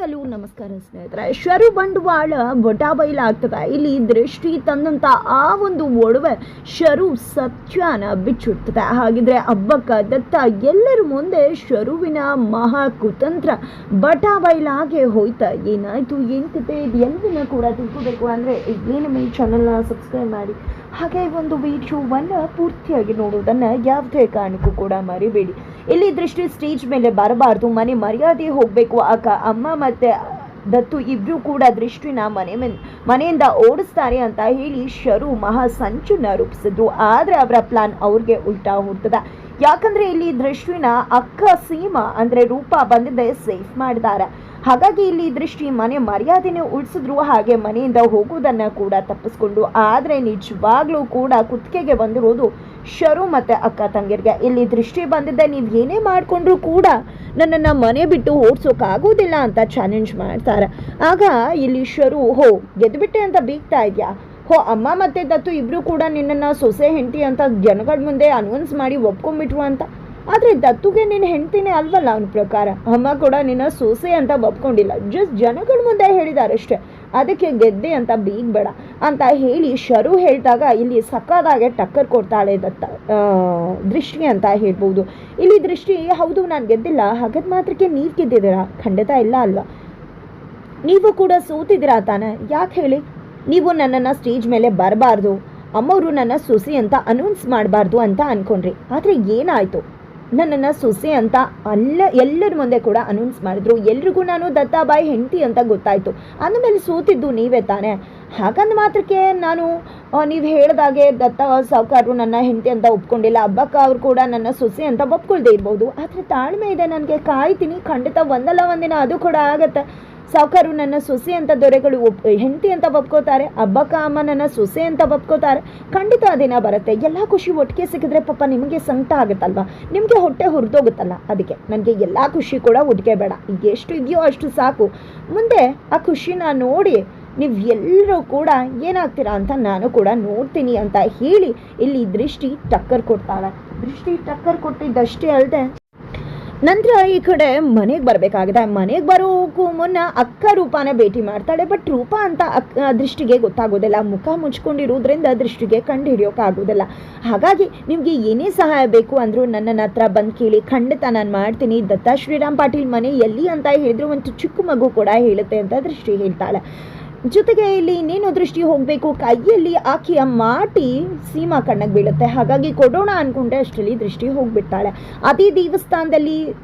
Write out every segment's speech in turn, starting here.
Hello, ನಮಸ್ಕಾರ ಸ್ನೇಹಿತರೆ. ಶರು ಬಂಡವಾಳ ಬಟಾಬೈಲಾಗ್ತದೆ ಇಲ್ಲಿ ದೃಷ್ಟಿ ತಂದಂತ ಆ ಒಂದು ಒಡವೆ ಶರು ಸತ್ಯನ ಬಿಚ್ಚುತ್ತದೆ ಹಾಗಿದ್ರೆ ಹಬ್ಬಕ್ಕ ದತ್ತ ಎಲ್ಲರ ಮುಂದೆ ಶರುವಿನ ಮಹಾ ಕುತಂತ್ರ ಬಟಾಬೈಲಾಗೆ ಹೋಯ್ತಾ ಏನಾಯ್ತು ಏನ್ ಇದು ಕೂಡ ತಿಳ್ಕೋಬೇಕು ಅಂದ್ರೆ ಈಗಲೇ ನಮ್ಮ ಈ ಚಾನಲ್ನ ಸಬ್ಸ್ಕ್ರೈಬ್ ಮಾಡಿ. ಹಾಗೆ ಒಂದು ವಿಡಿಯೋವನ್ನು ಪೂರ್ತಿಯಾಗಿ ನೋಡೋದನ್ನ ಯಾವುದೇ ಕಾರಣಕ್ಕೂ ಕೂಡ ಮರಿಬೇಡಿ. ಇಲ್ಲಿ ದೃಷ್ಟಿ ಸ್ಟೇಜ್ ಮೇಲೆ ಬರಬಾರ್ದು, ಮನೆ ಮರ್ಯಾದೆ ಹೋಗಬೇಕು. ಅಕ್ಕ ಅಮ್ಮ ಮತ್ತೆ ದತ್ತು ಇಬ್ರು ಕೂಡ ದೃಷ್ಟಿನ ಮನೆ ಮನೆಯಿಂದ ಓಡಿಸ್ತಾರೆ ಅಂತ ಹೇಳಿ ಶರು ಮಹಾ ಸಂಚುನ ರೂಪಿಸಿದ್ರು ಆದರೆ ಅವರ ಪ್ಲಾನ್ ಅವ್ರಿಗೆ ಉಲ್ಟಾ ಹುಡ್ತದ ಯಾಕಂದ್ರೆ ಇಲ್ಲಿ ದೃಷ್ಟಿನ ಅಕ್ಕ ಸೀಮಾ ಅಂದರೆ ರೂಪ ಬಂದಿದ್ದೆ ಸೇಫ್ ಮಾಡಿದ್ದಾರೆ. ಹಾಗಾಗಿ ಇಲ್ಲಿ ದೃಷ್ಟಿ ಮನೆ ಮರ್ಯಾದೆನೇ ಉಳಿಸಿದ್ರು ಹಾಗೆ ಮನೆಯಿಂದ ಹೋಗೋದನ್ನು ಕೂಡ ತಪ್ಪಿಸ್ಕೊಂಡು, ಆದರೆ ನಿಜವಾಗ್ಲೂ ಕೂಡ ಕುತ್ತಿಗೆಗೆ ಬಂದಿರೋದು ಶರು ಮತ್ತು ಅಕ್ಕ ತಂಗಿರ್ಗೆ. ಇಲ್ಲಿ ದೃಷ್ಟಿ ಬಂದಿದ್ದೆ ನೀವು ಏನೇ ಮಾಡಿಕೊಂಡ್ರೂ ಕೂಡ ನನ್ನನ್ನು ಮನೆ ಬಿಟ್ಟು ಓಡಿಸೋಕ್ಕಾಗೋದಿಲ್ಲ ಅಂತ ಚಾಲೆಂಜ್ ಮಾಡ್ತಾರೆ. ಆಗ ಇಲ್ಲಿ ಶರು, ಹೋ ಗೆದ್ದುಬಿಟ್ಟೆ ಅಂತ ಬೀಗ್ತಾ ಇದೆಯಾ? ಹೋ, ಅಮ್ಮ ಮತ್ತೆ ದತ್ತು ಇಬ್ಬರು ಕೂಡ ನಿನ್ನನ್ನು ಸೊಸೆ, ಹೆಂಡತಿ ಅಂತ ಜನಗಳ ಮುಂದೆ ಅನೌನ್ಸ್ ಮಾಡಿ ಒಪ್ಕೊಂಡ್ಬಿಟ್ರು ಅಂತ? ಆದರೆ ದತ್ತುಗೆ ನಿನ್ನ ಹೆಂಡ್ತಿನೇ ಅಲ್ವಲ್ಲ ಅವನ ಪ್ರಕಾರ? ಅಮ್ಮ ಕೂಡ ನಿನ್ನ ಸೊಸೆ ಅಂತ ಒಪ್ಕೊಂಡಿಲ್ಲ. ಜಸ್ಟ್ ಜನಗಳ ಮುಂದೆ ಹೇಳಿದಾರಷ್ಟೇ. ಅದಕ್ಕೆ ಗೆದ್ದೆ ಅಂತ ಬೀಗ್ಬೇಡ ಅಂತ ಹೇಳಿ ಶರು ಹೇಳಿದಾಗ ಇಲ್ಲಿ ಸಕ್ಕದಾಗೆ ಟಕ್ಕರ್ ಕೊಡ್ತಾಳೆ ದತ್ತ ದೃಷ್ಟಿ ಅಂತ ಹೇಳ್ಬೋದು. ಇಲ್ಲಿ ದೃಷ್ಟಿ, ಹೌದು ನಾನು ಗೆದ್ದಿಲ್ಲ, ಹಾಗದ ಮಾತ್ರಕ್ಕೆ ನೀವು ಗೆದ್ದಿದ್ದೀರಾ? ಖಂಡಿತ ಇಲ್ಲ ಅಲ್ವಾ? ನೀವು ಕೂಡ ಸೋತಿದ್ದೀರಾ ತಾನೆ? ಯಾಕೆ ಹೇಳಿ? ನೀವು ನನ್ನನ್ನು ಸ್ಟೇಜ್ ಮೇಲೆ ಬರಬಾರ್ದು. ಅಮ್ಮವರು ನನ್ನ ಸೊಸೆ ಅಂತ ಅನೌನ್ಸ್ ಮಾಡಬಾರ್ದು ಅಂತ ಅನ್ಕೊಂಡ್ರಿ. ಆದರೆ ಏನಾಯಿತು? ನನ್ನನ್ನು ಸೊಸೆ ಅಂತ ಅಲ್ಲ, ಎಲ್ಲರ ಮುಂದೆ ಕೂಡ ಅನೌನ್ಸ್ ಮಾಡಿದ್ರು. ಎಲ್ರಿಗೂ ನಾನು ದತ್ತಾಬಾಯಿ ಹೆಂಡತಿ ಅಂತ ಗೊತ್ತಾಯಿತು. ಅಂದಮೇಲೆ ಸೋತಿದ್ದು ನೀವೇ ತಾನೇ. ಹಾಗಂದ ಮಾತ್ರಕ್ಕೆ ನಾನು ನೀವು ಹೇಳಿದಾಗೆ ದತ್ತ ಸಾವುಕಾರರು ನನ್ನ ಹೆಂಡತಿ ಅಂತ ಒಪ್ಕೊಂಡಿಲ್ಲ. ಹಬ್ಬಕ್ಕ ಅವ್ರು ಕೂಡ ನನ್ನ ಸೊಸೆ ಅಂತ ಒಪ್ಕೊಳ್ದೇ ಇರ್ಬೋದು. ಆದರೆ ತಾಳ್ಮೆ ಇದೆ ನನಗೆ. ಕಾಯ್ತೀನಿ. ಖಂಡಿತ ಒಂದಲ್ಲ ಒಂದಿನ ಅದು ಕೂಡ ಆಗತ್ತೆ. ಸಾವುಕಾರು ನನ್ನ ಸೊಸೆ ಅಂತ ದೊರೆಗಳು ಒಪ್ ಹೆಂಡತಿ ಅಂತ ಒಪ್ಕೋತಾರೆ ಕಾಮ ನನ್ನ ಸೊಸೆ ಅಂತ ಒಪ್ಕೋತಾರೆ. ಖಂಡಿತ ಆ ದಿನ ಬರುತ್ತೆ. ಎಲ್ಲ ಖುಷಿ ಒಟ್ಟಿಗೆ ಸಿಕ್ಕಿದ್ರೆ ಪಾಪ ನಿಮಗೆ ಸಂಕಟ ಆಗುತ್ತಲ್ವಾ? ನಿಮಗೆ ಹೊಟ್ಟೆ ಹುರಿದೋಗುತ್ತಲ್ಲ, ಅದಕ್ಕೆ. ನನಗೆ ಎಲ್ಲ ಖುಷಿ ಕೂಡ ಒಟ್ಟಿಗೆ ಬೇಡ. ಈಗ ಎಷ್ಟು ಇದೆಯೋ ಅಷ್ಟು ಸಾಕು. ಮುಂದೆ ಆ ಖುಷಿನ ನೋಡಿ ನೀವು ಎಲ್ಲರೂ ಕೂಡ ಏನಾಗ್ತೀರಾ ಅಂತ ನಾನು ಕೂಡ ನೋಡ್ತೀನಿ ಅಂತ ಹೇಳಿ ಇಲ್ಲಿ ದೃಷ್ಟಿ ಟಕ್ಕರ್ ಕೊಡ್ತಾಳೆ. ದೃಷ್ಟಿ ಟಕ್ಕರ್ ಕೊಟ್ಟಿದ್ದಷ್ಟೇ ಅಲ್ಲದೆ ನಂತರ ಈ ಕಡೆ ಮನೆಗೆ ಬರಬೇಕಾಗಿದೆ. ಮನೆಗೆ ಬರೋಕ್ಕೂ ಮುನ್ನ ಅಕ್ಕ ರೂಪಾನ ಭೇಟಿ ಮಾಡ್ತಾಳೆ. ಬಟ್ ರೂಪ ಅಂತ ಅಕ್ಕ ದೃಷ್ಟಿಗೆ ಗೊತ್ತಾಗೋದಿಲ್ಲ. ಮುಖ ಮುಚ್ಕೊಂಡಿರೋದ್ರಿಂದ ದೃಷ್ಟಿಗೆ ಕಂಡು ಹಿಡಿಯೋಕ್ಕಾಗೋದಿಲ್ಲ ಹಾಗಾಗಿ ನಿಮಗೆ ಏನೇ ಸಹಾಯ ಬೇಕು ಅಂದರೂ ನನ್ನ ಹತ್ರ ಬಂದು ಕೇಳಿ ಖಂಡಿತ ನಾನು ಮಾಡ್ತೀನಿ. ದತ್ತ ಶ್ರೀರಾಮ್ ಪಾಟೀಲ್ ಮನೆ ಎಲ್ಲಿ ಅಂತ ಹೇಳಿದ್ರು. ಒಂದು ಚಿಕ್ಕ ಮಗು ಕೂಡ ಹೇಳುತ್ತೆ ಅಂತ ದೃಷ್ಟಿ ಹೇಳ್ತಾಳೆ. ಜೊತೆಗೆ ಇಲ್ಲಿ ಇನ್ನೇನು ದೃಷ್ಟಿ ಹೋಗಬೇಕು. ಕೈಯಲ್ಲಿ ಆಕೆಯ ಮಾಟಿ ಸೀಮಾ ಕಣ್ಣಿಗೆ ಬೀಳುತ್ತೆ. ಹಾಗಾಗಿ ಕೊಡೋಣ ಅಂದ್ಕೊಂಡೆ ಅಷ್ಟರಲ್ಲಿ ದೃಷ್ಟಿ ಹೋಗಿಬಿಡ್ತಾಳೆ. ಅದೇ ದೇವಸ್ಥಾನದಲ್ಲಿ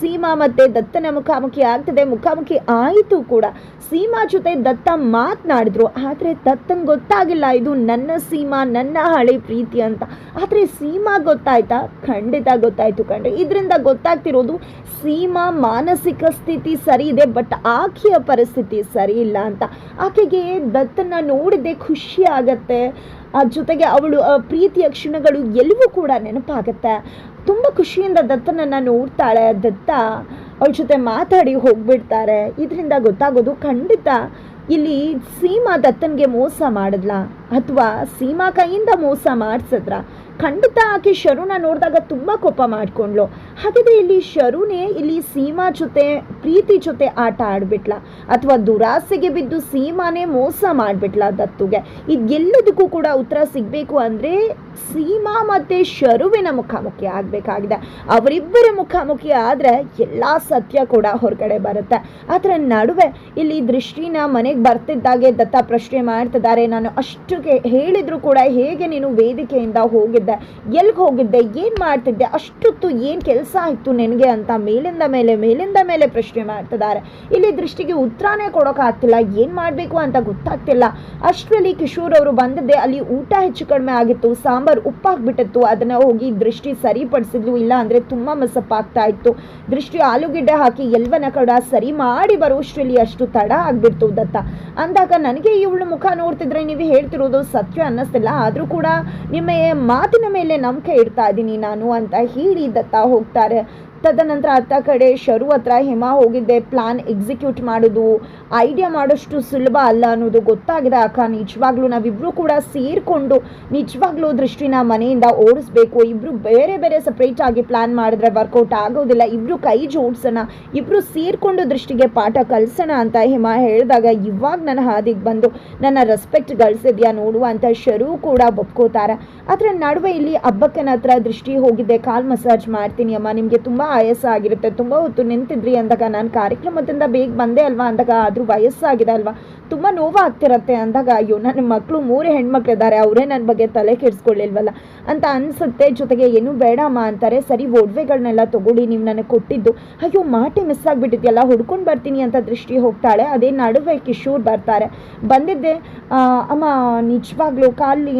ಸೀಮಾ ಮತ್ತೆ ದತ್ತನ ಮುಖಾಮುಖಿ ಆಗ್ತದೆ. ಮುಖಾಮುಖಿ ಆಯಿತು ಕೂಡ. ಸೀಮಾ ಜೊತೆ ದತ್ತ ಮಾತನಾಡಿದ್ರು. ಆದರೆ ದತ್ತನ್ ಗೊತ್ತಾಗಿಲ್ಲ. ಇದು ನನ್ನ ಸೀಮಾ, ನನ್ನ ಹಳೆ ಪ್ರೀತಿ ಅಂತ. ಆದರೆ ಸೀಮಾ ಗೊತ್ತಾಯ್ತಾ? ಖಂಡಿತ ಗೊತ್ತಾಯ್ತು ಕಂಡ್ರೆ ಇದರಿಂದ ಗೊತ್ತಾಗ್ತಿರೋದು ಸೀಮಾ ಮಾನಸಿಕ ಸ್ಥಿತಿ ಸರಿ ಇದೆ, ಬಟ್ ಆಕೆಯ ಪರಿಸ್ಥಿತಿ ಸರಿ ಇಲ್ಲ ಅಂತ. ಆಕೆಗೆ ದತ್ತನ ನೋಡಿದೆ ಖುಷಿ ಆಗತ್ತೆ. ಆ ಜೊತೆಗೆ ಅವಳು ಪ್ರೀತಿಯ ಕ್ಷಣಗಳು ಎಲ್ಲವೂ ಕೂಡ ನೆನಪಾಗತ್ತೆ. ತುಂಬ ಖುಷಿಯಿಂದ ದತ್ತನನ್ನು ನೋಡ್ತಾಳೆ. ದತ್ತ ಅವಳ ಜೊತೆ ಮಾತಾಡಿ ಹೋಗ್ಬಿಡ್ತಾರೆ. ಇದರಿಂದ ಗೊತ್ತಾಗೋದು ಖಂಡಿತ ಇಲ್ಲಿ ಸೀಮಾ ದತ್ತನ್ಗೆ ಮೋಸ ಮಾಡಿದ್ಲ ಅಥವಾ ಸೀಮಾ ಕೈಯಿಂದ ಮೋಸ ಮಾಡಿಸಿದ್ರ ಖಂಡಿತ ಆಕೆ ಶರುಣ ನೋಡಿದಾಗ ತುಂಬ ಕೋಪ ಮಾಡ್ಕೊಂಡ್ಲು ಹಾಗಾದ್ರೆ ಇಲ್ಲಿ ಶರುನೇ ಇಲ್ಲಿ ಸೀಮಾ ಜೊತೆ, ಪ್ರೀತಿ ಜೊತೆ ಆಟ ಆಡ್ಬಿಟ್ಲ. ಅಥವಾ ದುರಾಸೆಗೆ ಬಿದ್ದು ಸೀಮಾನೇ ಮೋಸ ಮಾಡಿಬಿಟ್ಲ ದತ್ತುಗೆ. ಇದೆಲ್ಲದಕ್ಕೂ ಕೂಡ ಉತ್ತರ ಸಿಗಬೇಕು ಅಂದರೆ ಸೀಮಾ ಮತ್ತು ಶರುವಿನ ಮುಖಾಮುಖಿ ಆಗಬೇಕಾಗಿದೆ. ಅವರಿಬ್ಬರ ಮುಖಾಮುಖಿ ಆದರೆ ಎಲ್ಲ ಸತ್ಯ ಕೂಡ ಹೊರಗಡೆ ಬರುತ್ತೆ. ಅದರ ನಡುವೆ ಇಲ್ಲಿ ದೃಷ್ಟಿನ ಮನೆಗೆ ಬರ್ತಿದ್ದಾಗೆ ದತ್ತ ಪ್ರಶ್ನೆ ಮಾಡ್ತಿದ್ದಾರೆ. ನಾನು ಅಷ್ಟಕ್ಕೆ ಹೇಳಿದ್ರು ಕೂಡ ಹೇಗೆ ನೀನು ವೇದಿಕೆಯಿಂದ ಹೋಗಿದ್ದೆ ಎಲ್ಲಿಗೆ ಹೋಗಿದ್ದೆ, ಏನು ಮಾಡ್ತಿದ್ದೆ, ಅಷ್ಟೊತ್ತು ಏನು ಕೆಲಸ ಇತ್ತು ನಿನಗೆ ಅಂತ ಮೇಲಿಂದ ಮೇಲೆ ಮೇಲಿಂದ ಮೇಲೆ ಪ್ರಶ್ನೆ ಮಾಡ್ತಿದ್ದಾರೆ. ಇಲ್ಲಿ ದೃಷ್ಟಿಗೆ ಉತ್ತರನೇ ಕೊಡೋಕ್ಕಾಗ್ತಿಲ್ಲ ಏನು ಮಾಡಬೇಕು ಅಂತ ಗೊತ್ತಾಗ್ತಿಲ್ಲ. ಅಷ್ಟರಲ್ಲಿ ಕಿಶೋರ್ ಅವರು ಬಂದಿದ್ದೆ. ಅಲ್ಲಿ ಊಟ ಹೆಚ್ಚು ಕಡಿಮೆ ಆಗಿತ್ತು. ಸಾಂಬಾರು ಉಪ್ಪಾಗ್ಬಿಟ್ಟಿತ್ತು. ಅದನ್ನು ಹೋಗಿ ದೃಷ್ಟಿ ಸರಿಪಡಿಸಿದ್ಲು. ಇಲ್ಲ ಅಂದರೆ ತುಂಬ ಮಸಪ್ಪಾಗ್ತಾ ಇತ್ತು. ದೃಷ್ಟಿ ಆಲೂಗೆಡ್ಡೆ ಹಾಕಿ ಎಲ್ವನ ಕಡ ಸರಿ ಮಾಡಿ ಬರೋಷ್ಟರಲ್ಲಿ ಅಷ್ಟು ತಡ ಆಗ್ಬಿಡ್ತು ದತ್ತ. ಅಂದಾಗ ನನಗೆ ಇವಳು ಮುಖ ನೋಡ್ತಿದ್ರೆ ನೀವು ಹೇಳ್ತಿರೋದು ಸತ್ಯ ಅನ್ನಿಸ್ತಿಲ್ಲ. ಆದರೂ ಕೂಡ ನಿಮ್ಮ ಮಾತಿನ ಮೇಲೆ ನಂಬಿಕೆ ಇಡ್ತಾ ಇದ್ದೀನಿ ನಾನು ಅಂತ ಹೇಳಿ ದತ್ತ ಹೋಗ್ತಾರೆ ತದನಂತರ ಅತ್ತ ಕಡೆ ಶರು ಹತ್ರ ಹಿಮ ಹೋಗಿದ್ದೆ ಪ್ಲಾನ್ ಎಕ್ಸಿಕ್ಯೂಟ್ ಮಾಡೋದು. ಐಡಿಯಾ ಮಾಡೋಷ್ಟು ಸುಲಭ ಅಲ್ಲ ಅನ್ನೋದು ಗೊತ್ತಾಗಿದೆ ಅಕ್ಕ. ನಿಜವಾಗ್ಲೂ ನಾವಿಬ್ಬರು ಕೂಡ ಸೇರಿಕೊಂಡು ನಿಜವಾಗ್ಲೂ ದೃಷ್ಟಿನ ಮನೆಯಿಂದ ಓಡಿಸ್ಬೇಕು. ಇಬ್ಬರು ಬೇರೆ ಬೇರೆ ಸಪ್ರೇಟ್ ಆಗಿ ಪ್ಲಾನ್ ಮಾಡಿದ್ರೆ ವರ್ಕೌಟ್ ಆಗೋದಿಲ್ಲ. ಇಬ್ಬರು ಕೈ ಜೋಡಿಸೋಣ ಇಬ್ಬರು ಸೇರಿಕೊಂಡು ದೃಷ್ಟಿಗೆ ಪಾಠ ಕಲಿಸೋಣ ಅಂತ ಹಿಮ ಹೇಳಿದಾಗ ಇವಾಗ ನನ್ನ ಹಾದಿಗೆ ಬಂದು, ನನ್ನ ರೆಸ್ಪೆಕ್ಟ್ ಗಳಿಸಿದ್ಯಾ ನೋಡು ಅಂತ ಶರು ಕೂಡ ಒಪ್ಕೋತಾರೆ ಅದರ ನಡುವೆ ಇಲ್ಲಿ ಹಬ್ಬಕ್ಕನ ಹತ್ರ ದೃಷ್ಟಿ ಹೋಗಿದ್ದೆ. ಕಾಲ್ ಮಸಾಜ್ ಮಾಡ್ತೀನಿ ಅಮ್ಮ, ನಿಮಗೆ ತುಂಬ ಆಯಾಸ ಆಗಿರುತ್ತೆ ತುಂಬ ಹೊತ್ತು ನಿಂತಿದ್ರಿ ಅಂದಾಗ ನಾನು ಕಾರ್ಯಕ್ರಮದಿಂದ ಬೇಗ ಬಂದೆ ಅಲ್ವಾ ಅಂದಾಗ, ಆದರೂ ವಯಸ್ಸಾಗಿದೆ ಅಲ್ವಾ? ತುಂಬ ನೋವಾಗ್ತಿರತ್ತೆ ಅಂದಾಗ, ಅಯ್ಯೋ, ನನ್ನ ಮಕ್ಕಳು ಮೂರೇ ಹೆಣ್ಮಕ್ಳಿದ್ದಾರೆ, ಅವರೇ ನನ್ನ ಬಗ್ಗೆ ತಲೆ ಕೆಡಿಸ್ಕೊಳ್ಳಿಲ್ವಲ್ಲ ಅಂತ ಅನ್ಸುತ್ತೆ. ಜೊತೆಗೆ ಏನು ಬೇಡಮ್ಮ ಅಂತಾರೆ, ಸರಿ ಒಡವೆಗಳನ್ನೆಲ್ಲ ತಗೊಳ್ಳಿ, ನೀವು ನನಗೆ ಕೊಟ್ಟಿದ್ದು. ಅಯ್ಯೋ, ಮಾಟಿ ಮಿಸ್ ಆಗಿಬಿಟ್ಟಿದ್ಯಲ್ಲ, ಹುಡ್ಕೊಂಡು ಬರ್ತೀನಿ ಅಂತ ದೃಷ್ಟಿ ಹೋಗ್ತಾಳೆ. ಅದೇ ನಡುವೆ ಕಿಶೋರ್ ಬರ್ತಾರೆ. ಬಂದಿದ್ದೆ ಅಮ್ಮ, ನಿಜವಾಗ್ಲೂ ಕಾಲು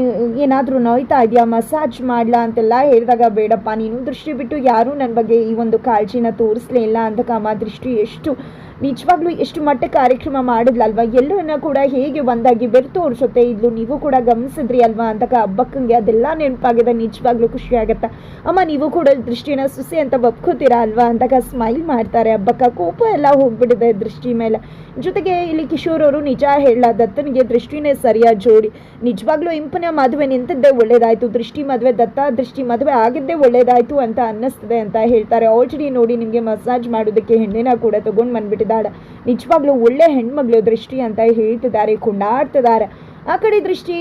ಏನಾದರೂ ನೋಯ್ತಾ ಇದೆಯಾ, ಮಸಾಜ್ ಮಾಡ್ಲಾ ಅಂತೆಲ್ಲ ಹೇಳಿದಾಗ, ಬೇಡಪ್ಪ, ನೀನು ದೃಷ್ಟಿ ಬಿಟ್ಟು ಯಾರೂ ನನ್ನ ಬಗ್ಗೆ ಈ ಒಂದು ಕಾಳಜಿನ ತೋರಿಸ್ಲೇ ಇಲ್ಲ ಅಂತ ಅಮ್ಮ ದೃಷ್ಟಿ ಎಷ್ಟು ನಿಜವಾಗ್ಲೂ ಎಷ್ಟು ಮಟ್ಟ ಕಾರ್ಯಕ್ರಮ ಮಾಡಿದ್ಲಲ್ವಾ? ಎಲ್ಲರನ್ನ ಕೂಡ ಹೇಗೆ ಒಂದಾಗಿ ಬೆರ್ ತೋರಿಸುತ್ತೆ? ಇದ್ಲು ನೀವು ಕೂಡ ಗಮನಿಸಿದ್ರಿ ಅಲ್ವಾ ಅಂತ ಹಬ್ಬಕ್ಕಂಗೆ? ಅದೆಲ್ಲ ನೆನಪಾಗಿದೆ, ನಿಜವಾಗ್ಲೂ ಖುಷಿ ಆಗುತ್ತೆ? ಅಮ್ಮ, ನೀವು ಕೂಡ ದೃಷ್ಟಿನ ಸುಸಿ ಅಂತ ಒಪ್ಕೋತೀರಾ ಅಲ್ವಾ ಅಂತಕ ಸ್ಮೈಲ್ ಮಾಡ್ತಾರೆ ಹಬ್ಬಕ್ಕ. ಕೋಪ ಎಲ್ಲ ಹೋಗ್ಬಿಟ್ಟಿದೆ ದೃಷ್ಟಿ ಮೇಲೆ. ಜೊತೆಗೆ ಇಲ್ಲಿ ಕಿಶೋರ್ ಅವರು ನಿಜ ಹೇಳ ದತ್ತನಿಗೆ ದೃಷ್ಟಿನೇ ಸರಿಯಾದ ಜೋಡಿ. ನಿಜವಾಗ್ಲೂ ಇಂಪನ ಮದುವೆ ನಿಂತದ್ದೇ ಒಳ್ಳೇದಾಯ್ತು. ದೃಷ್ಟಿ ಮದುವೆ, ದತ್ತ ದೃಷ್ಟಿ ಮದುವೆ ಆಗಿದ್ದೇ ಒಳ್ಳೇದಾಯ್ತು ಅಂತ ಅನ್ನಿಸ್ತದೆ ಅಂತ ಹೇಳ್ತಾರೆ. ಆಲ್ರೆಡಿ ನೋಡಿ ನಿಮಗೆ ಮಸಾಜ್ ಮಾಡೋದಕ್ಕೆ ಹೆಣ್ಣಿನ ಕೂಡ ತಗೊಂಡು ಬಂದ್ಬಿಟ್ಟಿದ್ದಾಳೆ. ನಿಜವಾಗ್ಲೂ ಒಳ್ಳೆ ಹೆಣ್ಮಗಳು ದೃಷ್ಟಿ ಅಂತ ಹೇಳ್ತಿದ್ದಾರೆ, ಕೊಂಡಾಡ್ತಿದ್ದಾರೆ. ಆ ಕಡೆ ದೃಷ್ಟಿ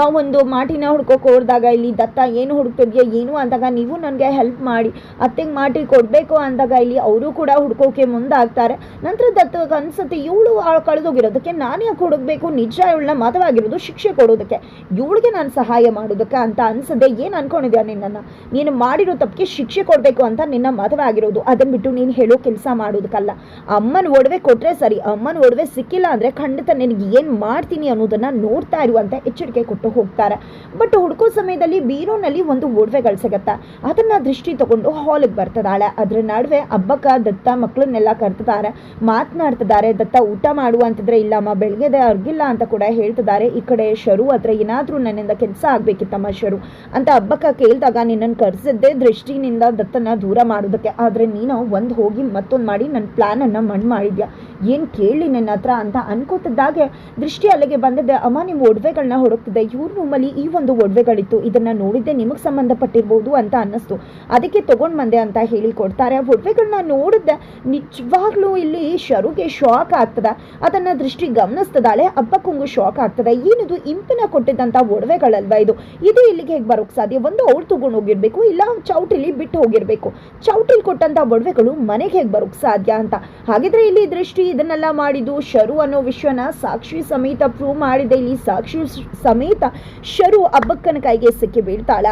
ಆ ಒಂದು ಮಾಟಿನ ಹುಡ್ಕೋಕೆ ಹೋದಾಗ ಇಲ್ಲಿ ದತ್ತ ಏನು ಹುಡುಕ್ತಿದ್ಯಾ ಏನು ಅಂದಾಗ ನೀವು ನನಗೆ ಹೆಲ್ಪ್ ಮಾಡಿ, ಅತ್ತೆಗೆ ಮಾಟಿ ಕೊಡಬೇಕು ಅಂದಾಗ ಇಲ್ಲಿ ಅವರು ಕೂಡ ಹುಡ್ಕೋಕೆ ಮುಂದಾಗ್ತಾರೆ. ನಂತರ ದತ್ತಗೆ ಅನ್ಸುತ್ತೆ, ಇವಳು ಕಳೆದೋಗಿರೋದಕ್ಕೆ ನಾನು ಯಾಕೆ ಹುಡುಕ್ಬೇಕು? ನಿಜ ಇವಳನ್ನ ಮತವಾಗಿರೋದು ಶಿಕ್ಷೆ ಕೊಡೋದಕ್ಕೆ. ಇವಳಿಗೆ ನಾನು ಸಹಾಯ ಮಾಡೋದಕ್ಕೆ ಅಂತ ಅನ್ಸದೆ ಏನು ಅನ್ಕೊಂಡಿದ್ಯಾ ನಿನ್ನನ್ನು? ನೀನು ಮಾಡಿರೋ ತಪ್ಪಿಗೆ ಶಿಕ್ಷೆ ಕೊಡಬೇಕು ಅಂತ ನಿನ್ನ ಮತವಾಗಿರೋದು. ಅದನ್ನು ಬಿಟ್ಟು ನೀನು ಹೇಳೋ ಕೆಲಸ ಮಾಡೋದಕ್ಕಲ್ಲ. ಅಮ್ಮನ ಒಡವೆ ಕೊಟ್ಟರೆ ಸರಿ, ಅಮ್ಮನ ಒಡವೆ ಸಿಕ್ಕಿಲ್ಲ ಅಂದರೆ ಖಂಡಿತ ನಿನಗೆ ಏನು ಮಾಡ್ತೀನಿ ಅನ್ನೋದನ್ನು ನೋಡ್ತಾ ಇರುವಂತ ಎಚ್ಚರಿಕೆ ಕೊಟ್ಟು ಹೋಗ್ತಾರೆ. ಬಟ್ ಹುಡುಕೋ ಸಮಯದಲ್ಲಿ ಬೀರೋನಲ್ಲಿ ಒಂದು ಒಡವೆಗಳು ಸಿಗತ್ತೆ. ಅದನ್ನ ದೃಷ್ಟಿ ತಗೊಂಡು ಹಾಲಿಗೆ ಬರ್ತದಾಳೆ. ಅದ್ರ ನಡುವೆ ಹಬ್ಬಕ್ಕ ದತ್ತ ಮಕ್ಕಳನ್ನೆಲ್ಲ ಕರ್ತಿದ್ದಾರೆ ಮಾತನಾಡ್ತಿದ್ದಾರೆ. ದತ್ತ ಊಟ ಮಾಡು ಅಂತಿದ್ರೆ ಇಲ್ಲಮ್ಮ ಬೆಳಗ್ಗೆದೆ ಅರ್ಗಿಲ್ಲ ಅಂತ ಕೂಡ ಹೇಳ್ತಿದ್ದಾರೆ. ಈ ಕಡೆ ಶರು ಹತ್ರ ಏನಾದರೂ ನನ್ನಿಂದ ಕೆಲಸ ಆಗ್ಬೇಕಿತ್ತಮ್ಮ ಶರು ಅಂತ ಹಬ್ಬಕ್ಕ ಕೇಳಿದಾಗ ನಿನ್ನನ್ನು ಕರೆಸಿದ್ದೆ ದೃಷ್ಟಿನಿಂದ ದತ್ತನ ದೂರ ಮಾಡೋದಕ್ಕೆ. ಆದರೆ ನೀನು ಒಂದು ಹೋಗಿ ಮತ್ತೊಂದು ಮಾಡಿ ನನ್ನ ಪ್ಲ್ಯಾನನ್ನು ಮಣ್ಣು ಮಾಡಿದ್ಯಾ? ಏನು ಕೇಳಿ ನನ್ನ ಹತ್ರ ಅಂತ ಅನ್ಕೋತಿದ್ದಾಗೆ ದೃಷ್ಟಿ ಅಲ್ಲಿಗೆ ಬಂದಿದ್ದೆ ಅಮ್ಮ ನಿಮ್ಮ ಒಡವೆಗಳನ್ನ ಹುಡುಕ್ತಿದ್ದೆ. ಇವ್ರ ರೂಮಲ್ಲಿ ಈ ಒಂದು ಒಡವೆಗಳಿತ್ತು. ಇದನ್ನ ನೋಡಿದ್ದೆ ನಿಮಗೆ ಸಂಬಂಧಪಟ್ಟಿರ್ಬೋದು ಅಂತ ಅನ್ನಿಸ್ತು. ಅದಕ್ಕೆ ತಗೊಂಡ್ ಬಂದೆ ಅಂತ ಹೇಳಿ ಕೊಡ್ತಾರೆ ಆ ಒಡವೆಗಳನ್ನ ನೋಡಿದ್ದೆ. ನಿಜವಾಗ್ಲೂ ಇಲ್ಲಿ ಶರುಗೆ ಶಾಕ್ ಆಗ್ತದೆ. ಅದನ್ನ ದೃಷ್ಟಿ ಗಮನಿಸ್ತದಾಳೆ ಕುಂಗು ಶಾಕ್ ಆಗ್ತದೆ. ಏನಿದು? ಇಂಪಿನ ಕೊಟ್ಟಿದ್ದಂಥ ಒಡವೆಗಳಲ್ವಾ ಇದು? ಇದು ಇಲ್ಲಿಗೆ ಹೇಗೆ ಬರೋಕ್ ಸಾಧ್ಯ? ಒಂದು ಅವ್ಳು ತಗೊಂಡು ಹೋಗಿರ್ಬೇಕು, ಇಲ್ಲ ಚೌಟಿಲಿ ಬಿಟ್ಟು ಹೋಗಿರ್ಬೇಕು. ಚೌಟಿಲಿ ಕೊಟ್ಟಂತ ಒಡವೆಗಳು ಮನೆಗೆ ಹೇಗೆ ಬರೋಕ್ ಸಾಧ್ಯ ಅಂತ. ಹಾಗಿದ್ರೆ ಇಲ್ಲಿ ದೃಷ್ಟಿ ಇದನ್ನೆಲ್ಲ ಮಾಡಿದ್ದು ಶರು ಅನ್ನೋ ವಿಷಯನ ಸಾಕ್ಷಿ ಸಮೇತ ಪ್ರೂವ್ ಮಾಡಿದೆ. ಇಲ್ಲಿ ಸಾಕ್ಷಿ ಸ್- ಸಮೇತ ಶರು ಅಬ್ಬಕ್ಕನ ಕೈಗೆ ಸಿಕ್ಕಿ ಬೀಳ್ತಾಳೆ.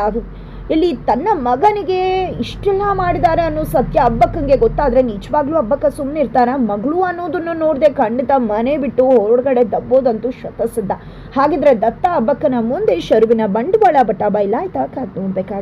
ಇಲ್ಲಿ ತನ್ನ ಮಗನಿಗೆ ಇಷ್ಟೆಲ್ಲ ಮಾಡಿದ್ದಾರೆ ಅನ್ನೋ ಸತ್ಯ ಅಬ್ಬಕ್ಕಂಗೆ ಗೊತ್ತಾದ್ರೆ ನಿಜವಾಗ್ಲೂ ಹಬ್ಬಕ್ಕ ಸುಮ್ಮನೆ ಇರ್ತಾರ? ಮಗಳು ಅನ್ನೋದನ್ನು ನೋಡದೆ ಖಂಡಿತ ಮನೆ ಬಿಟ್ಟು ಹೊರಗಡೆ ದಬ್ಬೋದಂತೂ ಶತಸಿದ್ಧ. ಹಾಗಿದ್ರೆ ದತ್ತ ಹಬ್ಬಕ್ಕನ ಮುಂದೆ ಶರುವಿನ ಬಂಡವಾಳ ಬಟ ಬೈಲಾಯ್ತಾ? ಕಾದ್ ನೋಡ್ಬೇಕಾಗ್ತದೆ.